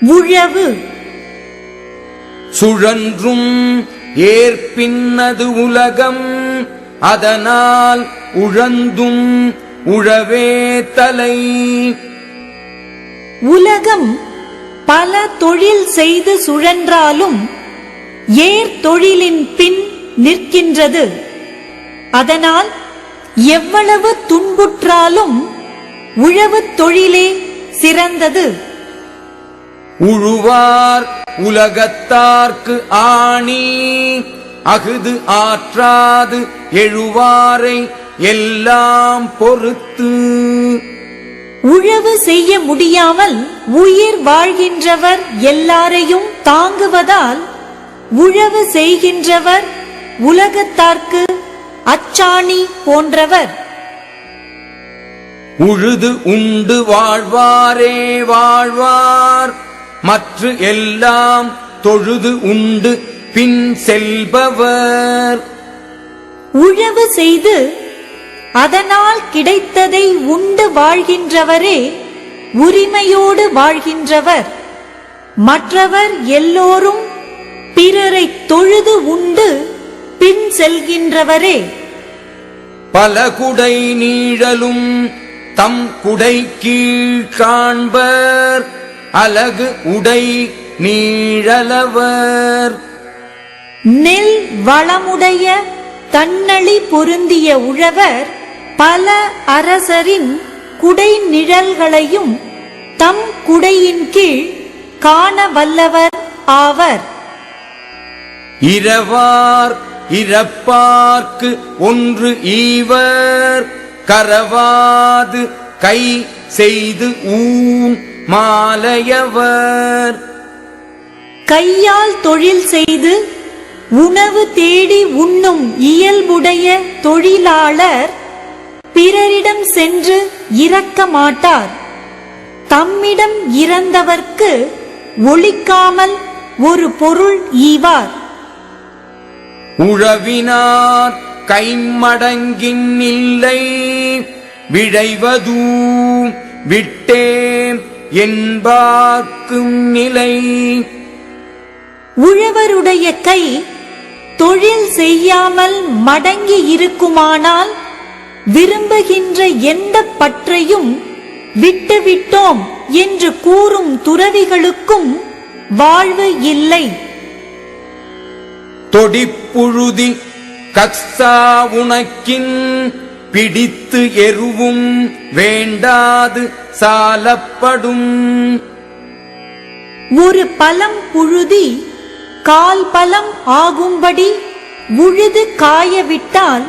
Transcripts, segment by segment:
உழவு. சுழன்றும் ஏற்பின்னது உலகம் அதனால் உழந்தும் உழவே தலை. உலகம் பல தொழில் செய்து சுழன்றாலும் ஏர் தொழிலின் பின் நிற்கின்றது. அதனால் எவ்வளவு துன்புற்றாலும் உழவுத் தொழிலே சிறந்தது. உழுவார் உலகத்தார்க்கு ஆணி. அகுது ஆற்றாது எழுவாரை எல்லாம் பொறுத்து. உழவு செய்ய முடியாமல் உயிர் வாழ்கின்றவர் எல்லாரையும் தாங்குவதால் உழவு செய்கின்றவர் உலகத்தார்க்கு அச்சாணி போன்றவர். உழுது உண்டு வாழ்வாரே வாழ்வார். மற்ற எல்லாம் தொழுது உண்டு பின் செல்பவர். உழவு செய்து அதனால் கிடைத்ததை உண்டு வாழ்கின்றவரே உரிமையோடு வாழ்கின்றவர். மற்றவர் எல்லோரும் பிறரை தொழுது உண்டு பின் செல்கின்றவரே. பல குடை நீழலும் தம் குடை கீழ் காண்பர். அலகு உடை நீழலவர். நெல் வளமுடைய தன்னளி பொருந்திய உழவர் பல அரசரின் குடை நிழல்களையும் தம் குடையின் கீழ் காண வல்லவர் ஆவர். இரவார் இறப்பார்க்கு ஒன்று ஈவர். கரவாது கை செய்து ஊன். மாலையவர். கையால் தொழில் செய்து உணவு தேடி உண்ணும் இயல்புடைய தொழிலாளர் பிறரிடம் சென்று இறக்க மாட்டார். தம்மிடம் இறந்தவர்க்கு ஒளிக்காமல் ஒரு பொருள் ஈவார். உழவினார் கைமடங்கின் இல்லை விழைவதூம் விட்டேம் என்பார்க்கும் நிலை. உழவருடைய கை தொழில் செய்யாமல் மடங்கி இருக்குமானால் விரும்புகின்ற எந்த பற்றையும் விட்டுவிட்டோம் என்று கூறும் துறவிகளுக்கும் வாழ்வு இல்லை. தொடிப்புழுதி கக்ஸா உனக்கின் பிடித்து எருவும் வேண்டாது சாலப்படும். ஒரு பலம் புழுதி கால் பலம் ஆகும்படி உழுது காயவிட்டால்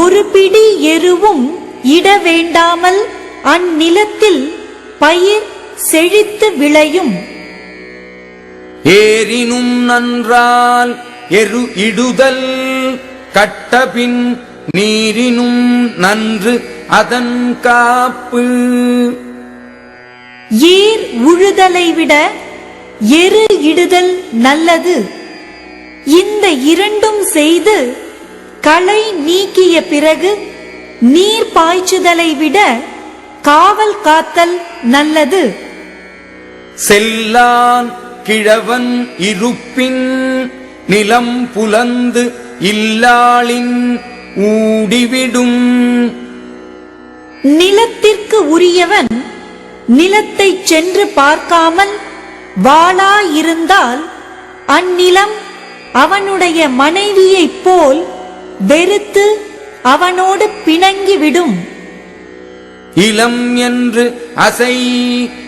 ஒரு பிடி எருவும் இட வேண்டாமல் அந்நிலத்தில் பயிர் செழித்து விளையும். ஏரினும் நன்றால் எரு இடுதல் கட்டபின் நீரினும் நன்று அதன் காப்பு. ஏர் உழுதலை விட எரு இடுதல் நல்லது. இந்த இரண்டும் செய்து களை நீக்கிய பிறகு நீர் பாய்ச்சுதலை விட காவல் காத்தல் நல்லது. செல்லான் கிழவன் இருப்பின் நிலம் புலந்து இல்லாளின் ஊடிவிடும். நிலத்திற்கு உரியவன் நிலத்தை சென்று பார்க்காமல் வாளா இருந்தால் அந்நிலம் அவனுடைய மனைவியைப் போல் வெறுத்து அவனோடு பிணங்கிவிடும். இளம் என்று அசை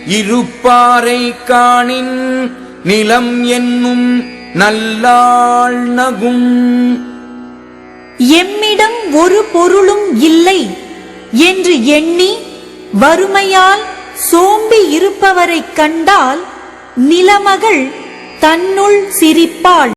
இருப்பாரை காணின் நிலம் என்னும் நல்லாள் நகும். எம்மிடம் ஒரு பொருளும் இல்லை என்று எண்ணி வறுமையால் சோம்பி இருப்பவரைக் கண்டால் நிலமகள் தன்னுள் சிரிப்பாள்.